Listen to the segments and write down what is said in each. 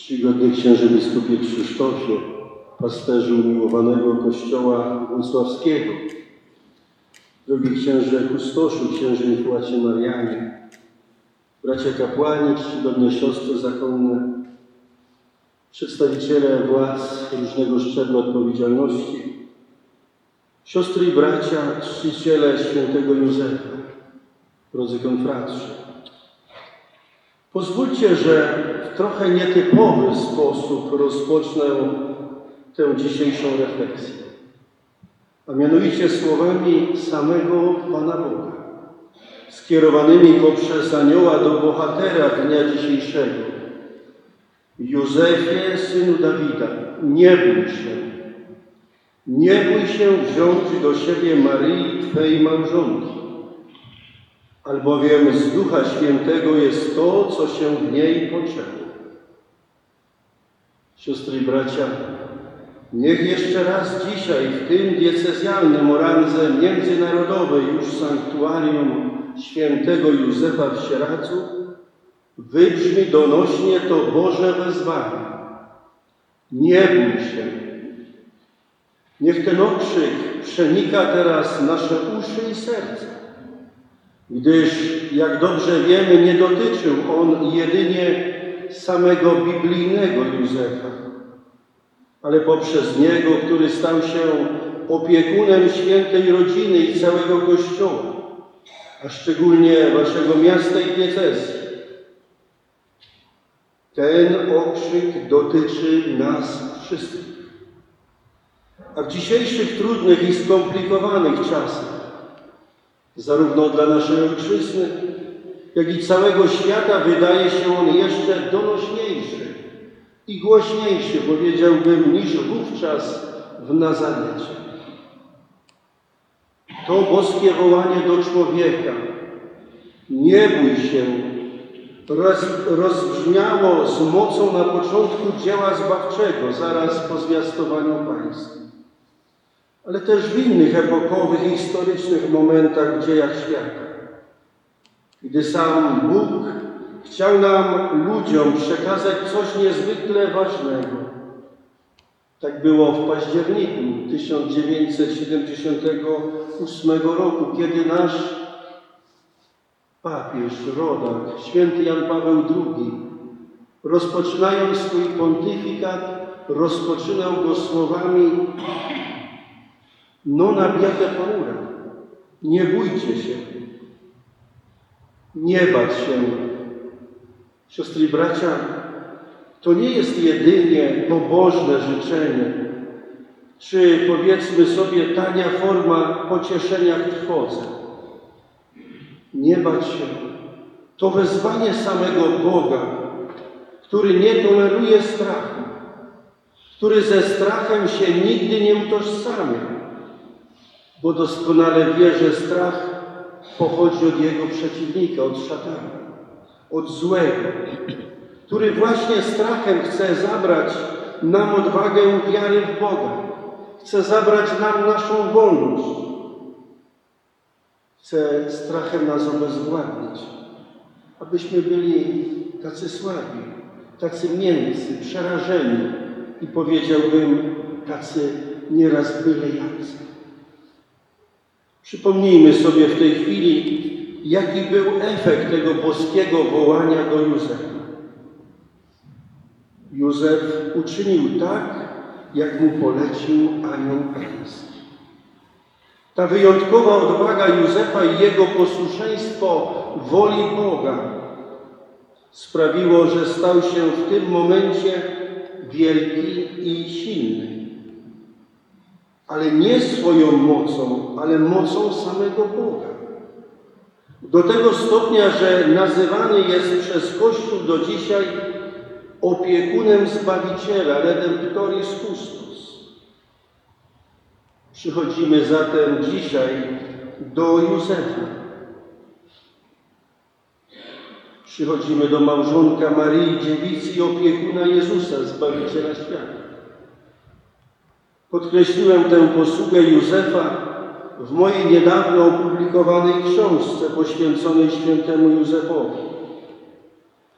Czcigodny księże biskupie Krzysztofie, pasterzu umiłowanego kościoła włocławskiego, drogi księże Kustoszu, księże Infłacie Marianie, bracia kapłani, czcigodne siostry zakonne, przedstawiciele władz różnego szczebla odpowiedzialności, siostry i bracia, czciciele świętego Józefa, drodzy konfratrzy. Pozwólcie, że w trochę nietypowy sposób rozpocznę tę dzisiejszą refleksję, a mianowicie słowami samego Pana Boga, skierowanymi poprzez anioła do bohatera dnia dzisiejszego. Józefie, synu Dawida, nie bój się, nie bój się wziąć do siebie Maryi, Twej małżonki, albowiem z Ducha Świętego jest to, co się w niej poczęło. Siostry i bracia, niech jeszcze raz dzisiaj w tym diecezjalnym o randze międzynarodowej już sanktuarium świętego Józefa w Sieradzu wybrzmi donośnie to Boże wezwanie. Nie bój się. Niech ten okrzyk przenika teraz nasze uszy i serca gdyż, jak dobrze wiemy, nie dotyczył on jedynie samego biblijnego Józefa, ale poprzez niego, który stał się opiekunem świętej rodziny i całego Kościoła, a szczególnie waszego miasta i diecezji. Ten okrzyk dotyczy nas wszystkich. A w dzisiejszych trudnych i skomplikowanych czasach Zarówno dla naszej ojczyzny, jak i całego świata wydaje się on jeszcze donośniejszy i głośniejszy, powiedziałbym, niż wówczas w Nazarecie. To boskie wołanie do człowieka, nie bój się, roz, rozbrzmiało z mocą na początku dzieła zbawczego, zaraz po zwiastowaniu państwa ale też w innych epokowych historycznych momentach w dziejach świata. Gdy sam Bóg chciał nam, ludziom, przekazać coś niezwykle ważnego. Tak było w październiku 1978 roku, kiedy nasz papież, rodak, święty Jan Paweł II, rozpoczynając swój pontyfikat, rozpoczynał go słowami non abbiate paura. Nie bójcie się. Nie bać się. Siostry i bracia, to nie jest jedynie pobożne życzenie, czy powiedzmy sobie tania forma pocieszenia w trwodze. Nie bać się. To wezwanie samego Boga, który nie toleruje strachu, który ze strachem się nigdy nie utożsamia bo doskonale wie, że strach pochodzi od jego przeciwnika, od szatana, od złego, który właśnie strachem chce zabrać nam odwagę wiary w Boga, chce zabrać nam naszą wolność, chce strachem nas obezwładnić, abyśmy byli tacy słabi, tacy miękcy, przerażeni i powiedziałbym tacy nieraz byle jacy. Przypomnijmy sobie w tej chwili, jaki był efekt tego boskiego wołania do Józefa. Józef uczynił tak, jak mu polecił anioł pański. Ta wyjątkowa odwaga Józefa i jego posłuszeństwo woli Boga sprawiło, że stał się w tym momencie wielki i silny ale nie swoją mocą, ale mocą samego Boga. Do tego stopnia, że nazywany jest przez Kościół do dzisiaj opiekunem Zbawiciela, Redemptoris Custos. Przychodzimy zatem dzisiaj do Józefa. Przychodzimy do małżonka Maryi Dziewicy i opiekuna Jezusa, Zbawiciela świata. Podkreśliłem tę posługę Józefa w mojej niedawno opublikowanej książce poświęconej świętemu Józefowi.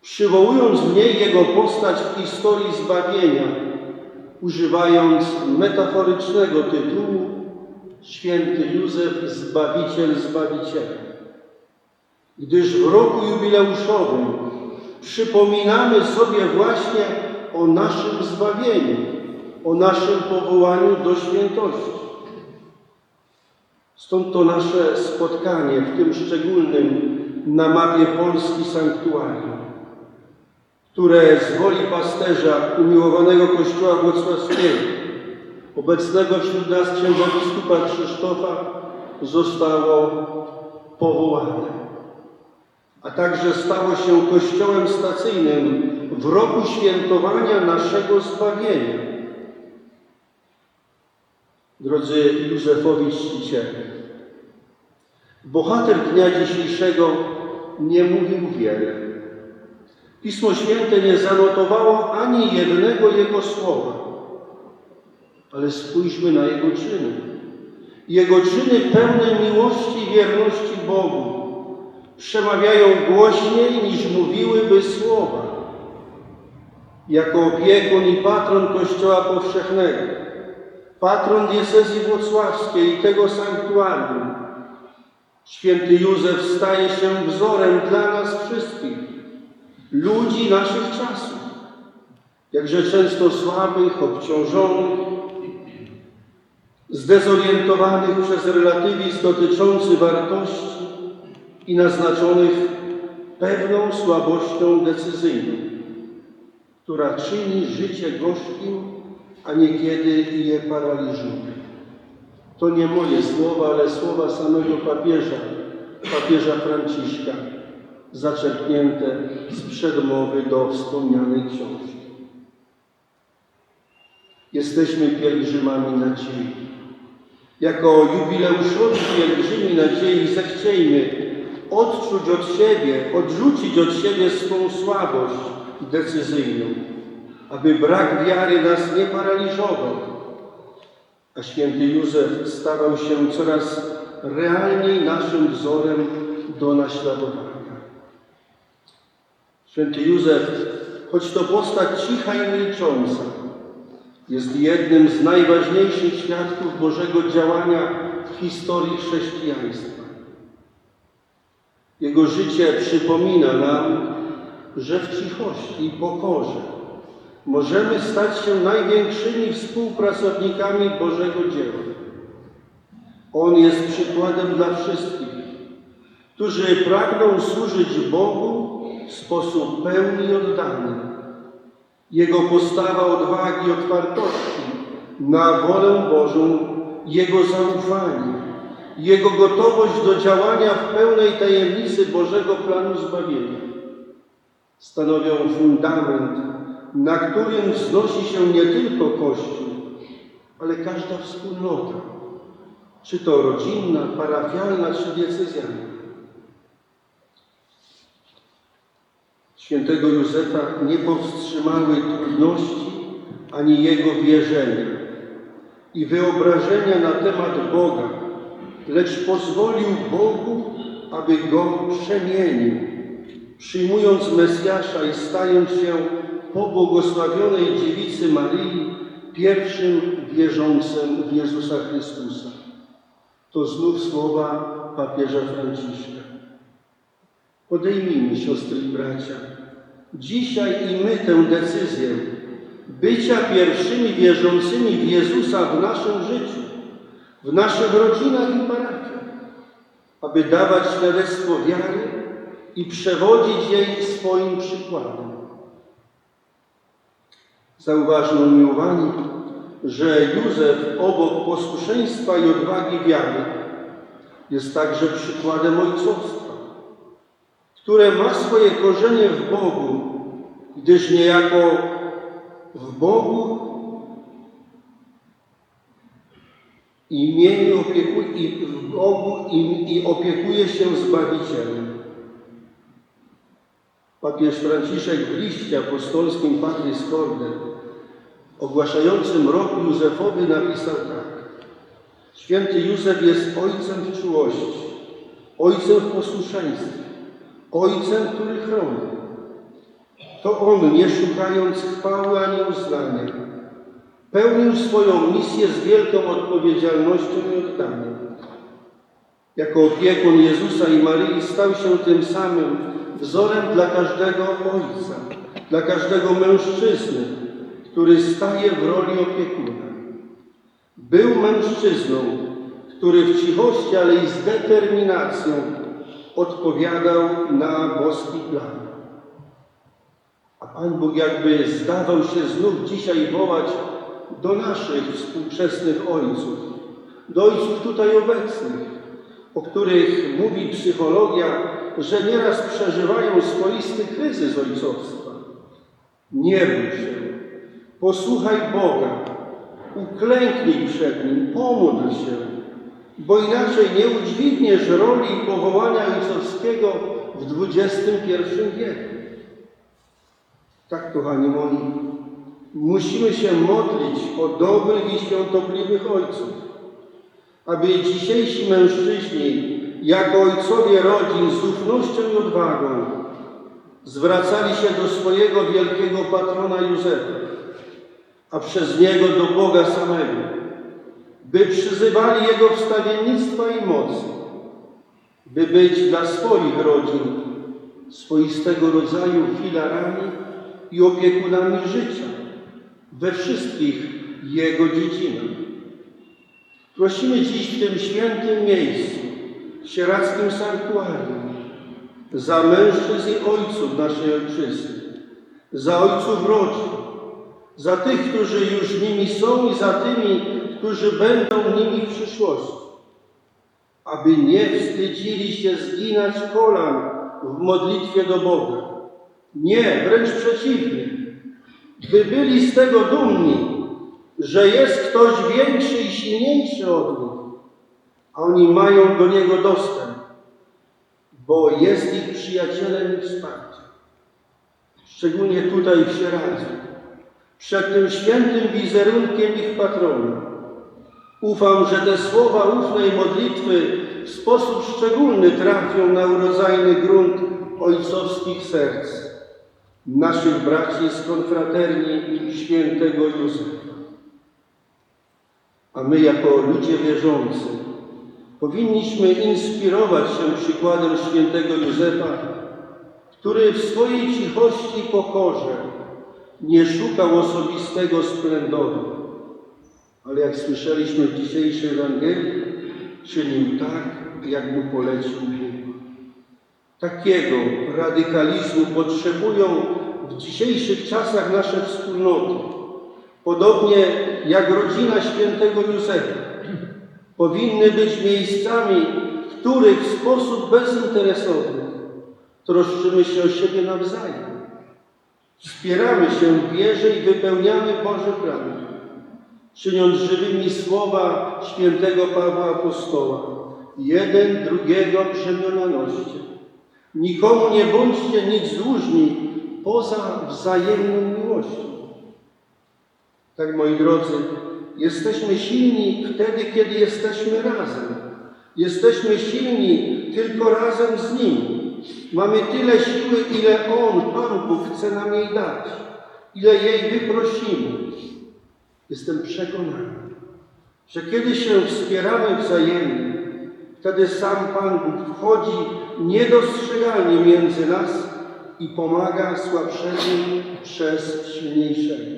przywołując w niej jego postać w historii zbawienia, używając metaforycznego tytułu Święty Józef Zbawiciel Zbawiciela. Gdyż w roku jubileuszowym przypominamy sobie właśnie o naszym zbawieniu, o naszym powołaniu do świętości. Stąd to nasze spotkanie w tym szczególnym na mapie Polski sanktuarium, które z woli pasterza umiłowanego Kościoła Włocławskiego, obecnego wśród nas księdza biskupa Krzysztofa, zostało powołane. A także stało się kościołem stacyjnym w roku świętowania naszego zbawienia. Drodzy Józefowi czciciele, bohater dnia dzisiejszego nie mówił wiele. Pismo Święte nie zanotowało ani jednego jego słowa, ale spójrzmy na jego czyny. Jego czyny pełne miłości i wierności Bogu przemawiają głośniej niż mówiłyby słowa. Jako opiekun i patron Kościoła Powszechnego, patron diecezji włocławskiej i tego sanktuarium, święty Józef staje się wzorem dla nas wszystkich, ludzi naszych czasów, jakże często słabych, obciążonych, zdezorientowanych przez relatywizm dotyczący wartości i naznaczonych pewną słabością decyzyjną, która czyni życie gorzkim, a niekiedy je paraliżuje. To nie moje słowa, ale słowa samego papieża, papieża Franciszka, zaczerpnięte z przedmowy do wspomnianej książki. Jesteśmy pielgrzymami nadziei. Jako jubileuszowi pielgrzymi nadziei zechciejmy odczuć od siebie, odrzucić od siebie swą słabość decyzyjną, aby brak wiary nas nie paraliżował, a święty Józef stawał się coraz realniej naszym wzorem do naśladowania. Święty Józef, choć to postać cicha i milcząca, jest jednym z najważniejszych świadków Bożego działania w historii chrześcijaństwa. Jego życie przypomina nam, że w cichości i pokorze możemy stać się największymi współpracownikami Bożego dzieła. On jest przykładem dla wszystkich, którzy pragną służyć Bogu w sposób pełny i oddany. Jego postawa odwagi i otwartości na wolę Bożą, Jego zaufanie, Jego gotowość do działania w pełnej tajemnicy Bożego planu zbawienia stanowią fundament, na którym wznosi się nie tylko Kościół, ale każda wspólnota, czy to rodzinna, parafialna, czy diecezjalna. Świętego Józefa nie powstrzymały trudności ani jego wierzenia i wyobrażenia na temat Boga, lecz pozwolił Bogu, aby go przemienił, przyjmując Mesjasza i stając się po błogosławionej dziewicy Maryi pierwszym wierzącym w Jezusa Chrystusa. To znów słowa papieża Franciszka. Podejmijmy, siostry i bracia, dzisiaj i my tę decyzję bycia pierwszymi wierzącymi w Jezusa w naszym życiu, w naszych rodzinach i parafiach, aby dawać świadectwo wiary i przewodzić jej swoim przykładem. Zauważmy, umiłowani, że Józef obok posłuszeństwa i odwagi wiary jest także przykładem ojcostwa, które ma swoje korzenie w Bogu, gdyż niejako w Bogu imieniu opiekuje, i w Bogu i, i opiekuje się Zbawicielem. Papież Franciszek w liście apostolskim Patris ogłaszającym rok Józefowy, napisał tak. Święty Józef jest ojcem w czułości, ojcem w posłuszeństwie, ojcem, który chroni. to on, nie szukając chwały ani uznania, pełnił swoją misję z wielką odpowiedzialnością i oddaniem. Jako opiekun Jezusa i Maryi stał się tym samym wzorem dla każdego ojca, dla każdego mężczyzny, który staje w roli opiekuna. Był mężczyzną, który w cichości, ale i z determinacją odpowiadał na boski plan. A Pan Bóg jakby zdawał się znów dzisiaj wołać do naszych współczesnych ojców, do ojców tutaj obecnych, o których mówi psychologia, że nieraz przeżywają swoisty kryzys ojcowstwa. Nie bój się, posłuchaj Boga, uklęknij przed Nim, pomódl się, bo inaczej nie udźwigniesz roli i powołania ojcowskiego w XXI wieku. Tak, kochani moi, musimy się modlić o dobrych i świątobliwych ojców, aby dzisiejsi mężczyźni, jako ojcowie rodzin, z ufnością i odwagą zwracali się do swojego wielkiego patrona Józefa, a przez niego do Boga samego, by przyzywali Jego wstawiennictwa i mocy, by być dla swoich rodzin swoistego rodzaju filarami i opiekunami życia we wszystkich Jego dziedzinach. Prosimy dziś w tym świętym miejscu, w sieradzkim sanktuarium, za mężczyzn i ojców naszej ojczyzny, za ojców rodzin, za tych, którzy już nimi są i za tymi, którzy będą nimi w przyszłości, aby nie wstydzili się zginać kolan w modlitwie do Boga. Nie, wręcz przeciwnie. By byli z tego dumni, że jest ktoś większy i silniejszy od nich, a oni mają do Niego dostęp, bo jest ich przyjacielem i wsparciem. Szczególnie tutaj w Sieradzu, przed tym świętym wizerunkiem ich patrona. Ufam, że te słowa ufnej modlitwy w sposób szczególny trafią na urodzajny grunt ojcowskich serc, naszych braci z konfraterni świętego Józefa. A my jako ludzie wierzący powinniśmy inspirować się przykładem świętego Józefa, który w swojej cichości i pokorze nie szukał osobistego splendoru, ale jak słyszeliśmy w dzisiejszej Ewangelii, czynił tak, jak mu polecił Bóg. Takiego radykalizmu potrzebują w dzisiejszych czasach nasze wspólnoty. Podobnie jak rodzina świętego Józefa. Powinny być miejscami, w których w sposób bezinteresowny troszczymy się o siebie nawzajem. Wspieramy się w wierze i wypełniamy Boże plany, czyniąc żywymi słowa świętego Pawła Apostoła. Jeden drugiego brzemionaności. Nikomu nie bądźcie nic dłużni poza wzajemną miłością. Tak, moi drodzy, jesteśmy silni wtedy, kiedy jesteśmy razem. Jesteśmy silni tylko razem z Nim. Mamy tyle siły, ile On, Pan Bóg, chce nam jej dać, ile jej wyprosimy. Jestem przekonany, że kiedy się wspieramy wzajemnie, wtedy sam Pan Bóg wchodzi niedostrzegalnie między nas i pomaga słabszemu przez silniejszego.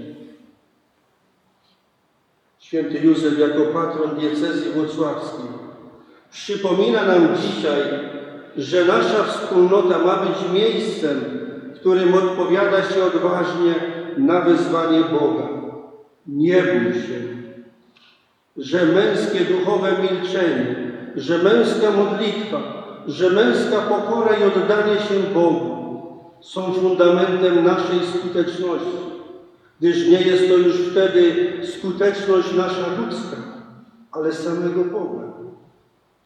Święty Józef jako patron diecezji włocławskiej przypomina nam dzisiaj, że nasza wspólnota ma być miejscem, w którym odpowiada się odważnie na wezwanie Boga. Nie bój się, że męskie duchowe milczenie, że męska modlitwa, że męska pokora i oddanie się Bogu są fundamentem naszej skuteczności, gdyż nie jest to już wtedy skuteczność nasza ludzka, ale samego Boga,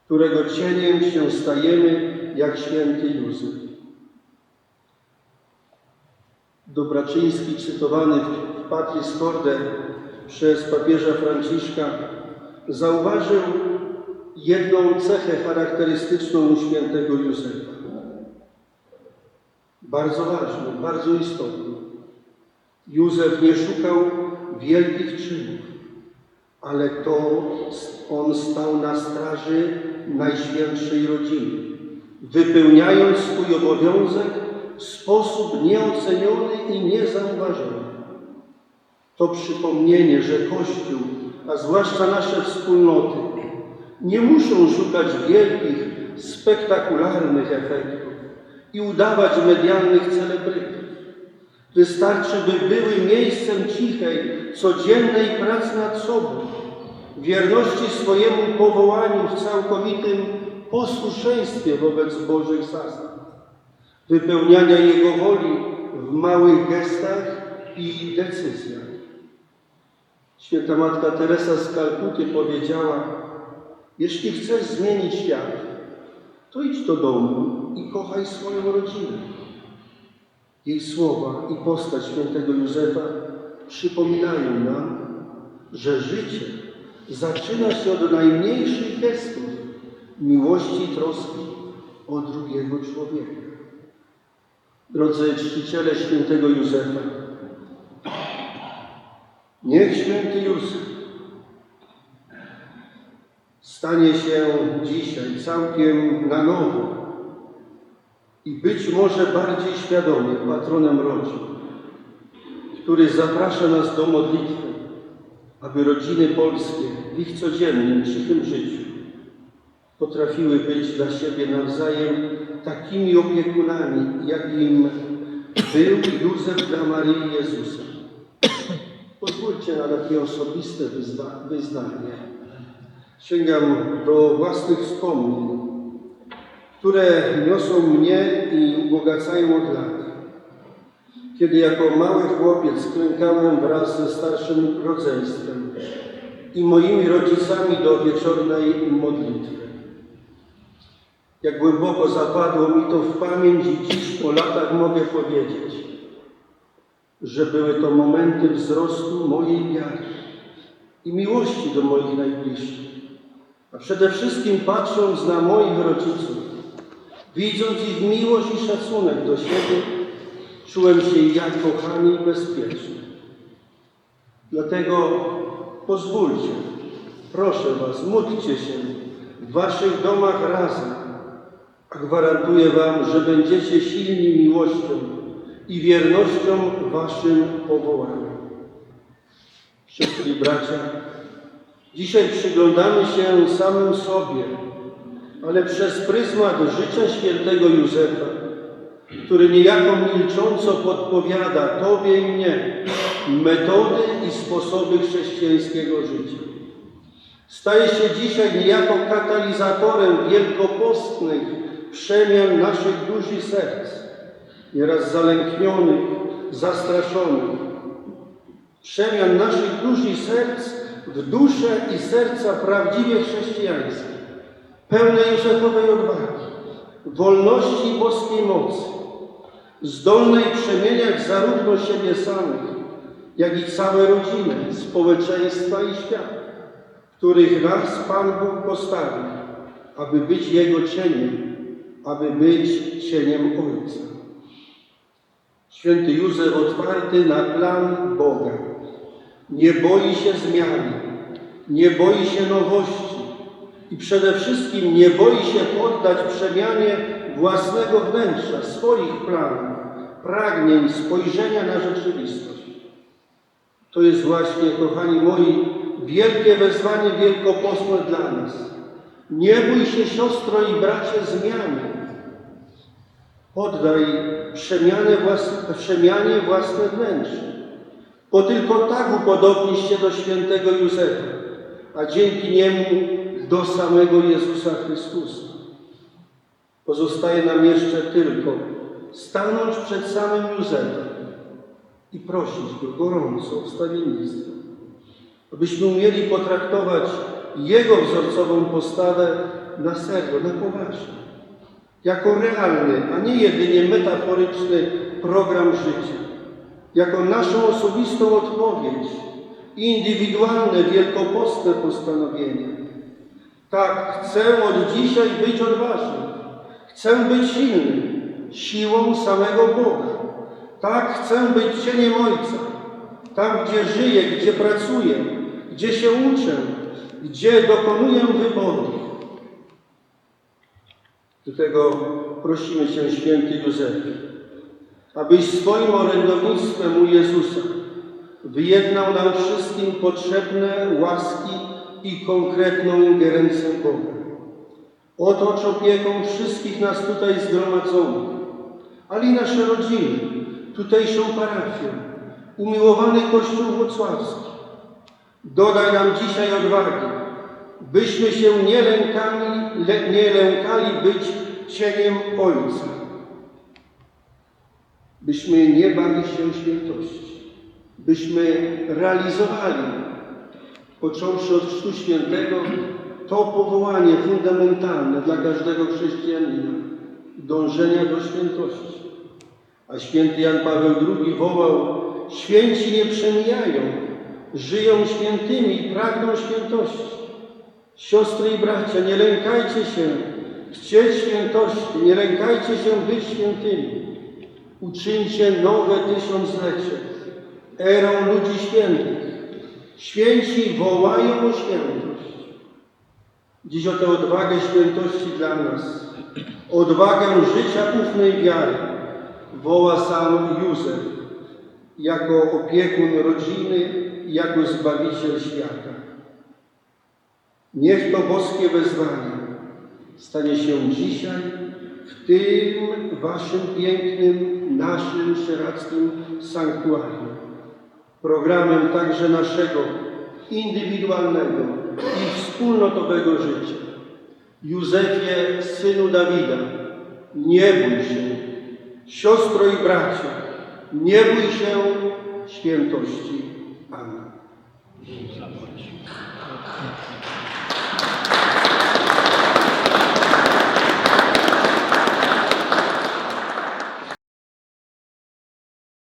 którego cieniem się stajemy jak święty Józef. Dobraczyński, cytowany w Patris Corde przez papieża Franciszka, zauważył jedną cechę charakterystyczną u świętego Józefa. bardzo ważny, bardzo istotny. Józef nie szukał wielkich czynów, ale to on stał na straży Najświętszej Rodziny, wypełniając swój obowiązek w sposób nieoceniony i niezauważony. To przypomnienie, że Kościół, a zwłaszcza nasze wspólnoty, nie muszą szukać wielkich, spektakularnych efektów i udawać medialnych celebrytów. Wystarczy, by były miejscem cichej, codziennej pracy nad sobą, wierności swojemu powołaniu w całkowitym posłuszeństwie wobec Bożych zasad, wypełniania Jego woli w małych gestach i decyzjach. Święta Matka Teresa z Kalkuty powiedziała, jeśli chcesz zmienić świat, to idź do domu i kochaj swoją rodzinę. Jej słowa i postać świętego Józefa przypominają nam, że życie zaczyna się od najmniejszych gestów miłości i troski o drugiego człowieka. Drodzy czciciele świętego Józefa, niech święty Józef stanie się dzisiaj całkiem na nowo i być może bardziej świadomie patronem rodzin, który zaprasza nas do modlitwy, aby rodziny polskie w ich codziennym, cichym życiu potrafiły być dla siebie nawzajem takimi opiekunami, jak im był Józef dla Maryi Jezusa. Pozwólcie na takie osobiste wyzwa- wyznanie. Sięgam do własnych wspomnień, które niosą mnie i ubogacają od lat. Kiedy jako mały chłopiec klękałem wraz ze starszym rodzeństwem i moimi rodzicami do wieczornej modlitwy. Jak głęboko zapadło mi to w pamięć i dziś po latach mogę powiedzieć, że były to momenty wzrostu mojej wiary i miłości do moich najbliższych. A przede wszystkim patrząc na moich rodziców, widząc ich miłość i szacunek do siebie, czułem się jak kochany i bezpieczny. Dlatego pozwólcie, proszę Was, módlcie się w Waszych domach razem, gwarantuję Wam, że będziecie silni miłością i wiernością Waszym powołaniu. Siostry i bracia, dzisiaj przyglądamy się samym sobie, ale przez pryzmat życia świętego Józefa, który niejako milcząco podpowiada Tobie i mnie metody i sposoby chrześcijańskiego życia. Staje się dzisiaj niejako katalizatorem wielkopostnych przemian naszych dusz i serc, nieraz zalęknionych, zastraszonych. Przemian naszych dusz i serc w dusze i serca prawdziwie chrześcijańskie, pełne Józefowej odwagi, wolności i boskiej mocy, zdolnej przemieniać zarówno siebie samych, jak i całe rodziny, społeczeństwa i świat, których nas Pan Bóg postawił, aby być Jego cieniem, aby być cieniem Ojca. Święty Józef otwarty na plan Boga. Nie boi się zmiany, nie boi się nowości i przede wszystkim nie boi się poddać przemianie własnego wnętrza, swoich planów, pragnień, spojrzenia na rzeczywistość. To jest właśnie, kochani moi, wielkie wezwanie wielkopostne dla nas. Nie bój się, siostro i bracie, zmiany. Poddaj przemianę własne, przemianie własne wnętrze. Bo tylko tak upodobnisz się do świętego Józefa, a dzięki niemu do samego Jezusa Chrystusa. Pozostaje nam jeszcze tylko stanąć przed samym Józefem i prosić Go gorąco o wstawiennictwo, abyśmy umieli potraktować Jego wzorcową postawę na serio, na poważnie, jako realny, a nie jedynie metaforyczny program życia, jako naszą osobistą odpowiedź i indywidualne, wielkopostne postanowienie. Tak, chcę od dzisiaj być odważny, chcę być silny, siłą samego Boga. Tak chcę być cieniem Ojca. Tam, gdzie żyję, gdzie pracuję, gdzie się uczę, gdzie dokonuję wyborów. Do tego prosimy Cię, święty Józefie, abyś swoim orędownictwem u Jezusa wyjednał nam wszystkim potrzebne łaski i konkretną ingerencję Boga. Otocz opieką wszystkich nas tutaj zgromadzonych, ale i nasze rodziny, tutejszą parafię, umiłowany Kościół Włocławski. Dodaj nam dzisiaj odwagi, byśmy się nie lękali, le, nie lękali być cieniem Ojca. Byśmy nie bali się świętości, byśmy realizowali, począwszy od Chrztu Świętego, to powołanie fundamentalne dla każdego chrześcijanina dążenia do świętości. A święty Jan Paweł II wołał: Święci nie przemijają, żyją świętymi i pragną świętości. Siostry i bracia, nie lękajcie się chcieć świętości, nie lękajcie się być świętymi. Uczyńcie nowe tysiąclecie, erą ludzi świętych. Święci wołają o świętość. Dziś o tę odwagę świętości dla nas, odwagę życia ufnej wiary woła sam Józef jako opiekun rodziny jako Zbawiciel świata. Niech to boskie wezwanie stanie się dzisiaj w tym Waszym pięknym, naszym szerackim sanktuarium. Programem także naszego indywidualnego i wspólnotowego życia. Józefie, synu Dawida, nie bój się, siostro i bracia, nie bój się świętości. Boa noite.